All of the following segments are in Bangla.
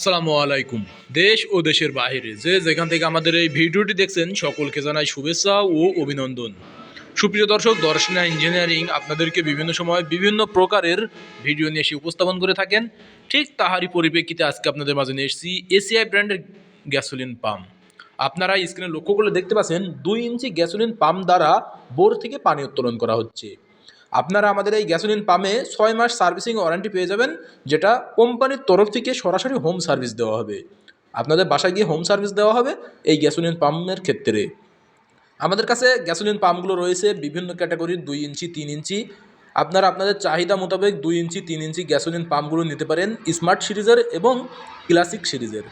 আসসালামু আলাইকুম। দেশ ও দেশের বাইরে যে যেখান থেকে আমাদের এই ভিডিওটি দেখছেন, সকলকে জানাই শুভেচ্ছা ও অভিনন্দন। সুপ্রিয় দর্শক, দর্শনা ইঞ্জিনিয়ারিং আপনাদেরকে বিভিন্ন সময় বিভিন্ন প্রকারের ভিডিও নিয়ে এসে উপস্থাপন করে থাকেন। ঠিক তাহারই পরিপ্রেক্ষিতে আজকে আপনাদের মাঝে নিয়ে এসেছি এসিআই ব্র্যান্ডের গ্যাসোলিন পাম্প। আপনারা স্ক্রিনে লক্ষ্য করলে দেখতে পাচ্ছেন, দুই ইঞ্চি গ্যাসোলিন পাম্প দ্বারা বোর থেকে পানি উত্তোলন করা হচ্ছে। আপনারা আমাদের এই গ্যাসোলিন পাম্পে ছয় মাস সার্ভিসিং ওয়ারেন্টি পেয়ে যাবেন, যেটা কোম্পানির তরফ থেকে সরাসরি হোম সার্ভিস দেওয়া হবে। আপনাদের বাসায় গিয়ে হোম সার্ভিস দেওয়া হবে এই গ্যাসোলিন পাম্পের ক্ষেত্রে। আমাদের কাছে গ্যাসোলিন পাম্পগুলো রয়েছে বিভিন্ন ক্যাটাগরির দুই ইঞ্চি, তিন ইঞ্চি। আপনারা আপনাদের চাহিদা মোতাবেক দুই ইঞ্চি, তিন ইঞ্চি গ্যাসোলিন পাম্পগুলো নিতে পারেন স্মার্ট সিরিজের এবং ক্লাসিক সিরিজের।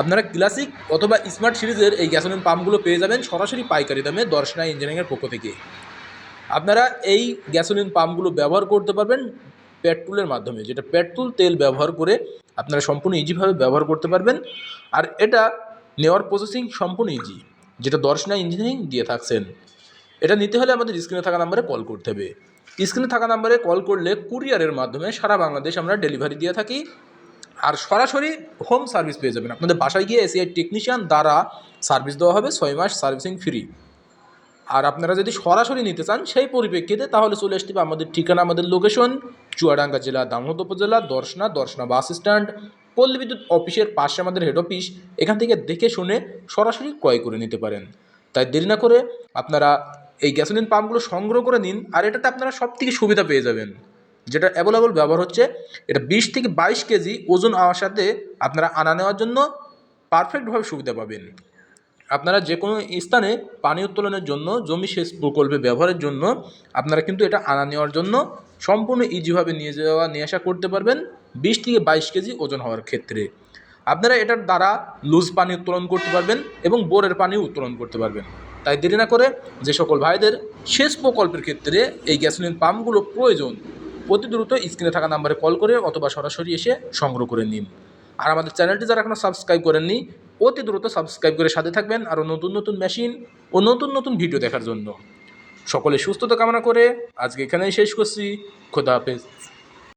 আপনারা ক্লাসিক অথবা স্মার্ট সিরিজের এই গ্যাসোলিন পাম্পগুলো পেয়ে যাবেন সরাসরি পাইকারি দামে দর্শনা ইঞ্জিনিয়ারিংয়ের পক্ষ থেকে। আপনারা এই গ্যাসোলিন পাম্পগুলো ব্যবহার করতে পারবেন পেট্রোলের মাধ্যমে, যেটা পেট্রোল তেল ব্যবহার করে আপনারা সম্পূর্ণ ইজিভাবে ব্যবহার করতে পারবেন। আর এটা নেওয়ার প্রসেসিং সম্পূর্ণ ইজি যেটা দর্শনা ইঞ্জিনিয়ারিং দিয়ে থাকছেন। এটা নিতে হলে আমাদের স্ক্রিনে থাকা নাম্বারে কল করতে হবে। স্ক্রিনে থাকা নাম্বারে কল করলে কুরিয়ারের মাধ্যমে সারা বাংলাদেশ আমরা ডেলিভারি দিয়ে থাকি। আর সরাসরি হোম সার্ভিস পেয়ে যাবেন। আপনাদের বাসায় গিয়ে এসিআই টেকনিশিয়ান দ্বারা সার্ভিস দেওয়া হবে, ছয় মাস সার্ভিসিং ফ্রি আর আপনারা যদি সরাসরি নিতে চান সেই পরিপ্রেক্ষিতে তাহলে চলে আসতে হবে আমাদের ঠিকানা, আমাদের লোকেশন চুয়াডাঙ্গা জেলা দামোদ উপজেলা, দর্শনা দর্শনা বাস স্ট্যান্ড পল্লী বিদ্যুৎ অফিসের পাশে আমাদের হেড অফিস এখান থেকে দেখে শুনে সরাসরি ক্রয় করে নিতে পারেন। তাই দেরি না করে আপনারা এই গ্যাসোলিন পাম্পগুলো সংগ্রহ করে নিন আর এটাতে আপনারা সব থেকে সুবিধা পেয়ে যাবেন। যেটা অ্যাভেলেবল ব্যবহার হচ্ছে, এটা বিশ থেকে বাইশ কেজি ওজন হওয়ার সাথে আপনারা আনা নেওয়ার জন্য পারফেক্টভাবে সুবিধা পাবেন। আপনারা যে কোনো স্থানে পানি উত্তোলনের জন্য, জমি সেচ প্রকল্পে ব্যবহারের জন্য আপনারা কিন্তু এটা আনা নেওয়ার জন্য সম্পূর্ণ ইজিভাবে নিয়ে যাওয়া, নিয়ে আসা করতে পারবেন বিশ থেকে বাইশ কেজি ওজন হওয়ার ক্ষেত্রে। আপনারা এটার দ্বারা লুজ পানি উত্তোলন করতে পারবেন এবং বোরের পানি উত্তোলন করতে পারবেন। তাই দেরি না করে যে সকল ভাইদের সেচ প্রকল্পের ক্ষেত্রে এই গ্যাসোলিন পাম্পগুলো প্রয়োজন, অতি দ্রুত স্ক্রিনে থাকা নাম্বারে কল করে অথবা সরাসরি এসে সংগ্রহ করে নিন। আর আমাদের চ্যানেলটি যারা এখনও সাবস্ক্রাইব করেননি অতি দ্রুত সাবস্ক্রাইব করে সাথে থাকবেন আরও নতুন নতুন মেশিন ও নতুন নতুন ভিডিও দেখার জন্য। সকলে সুস্থতা কামনা করে আজকে এখানেই শেষ করছি। খোদা হাফেজ।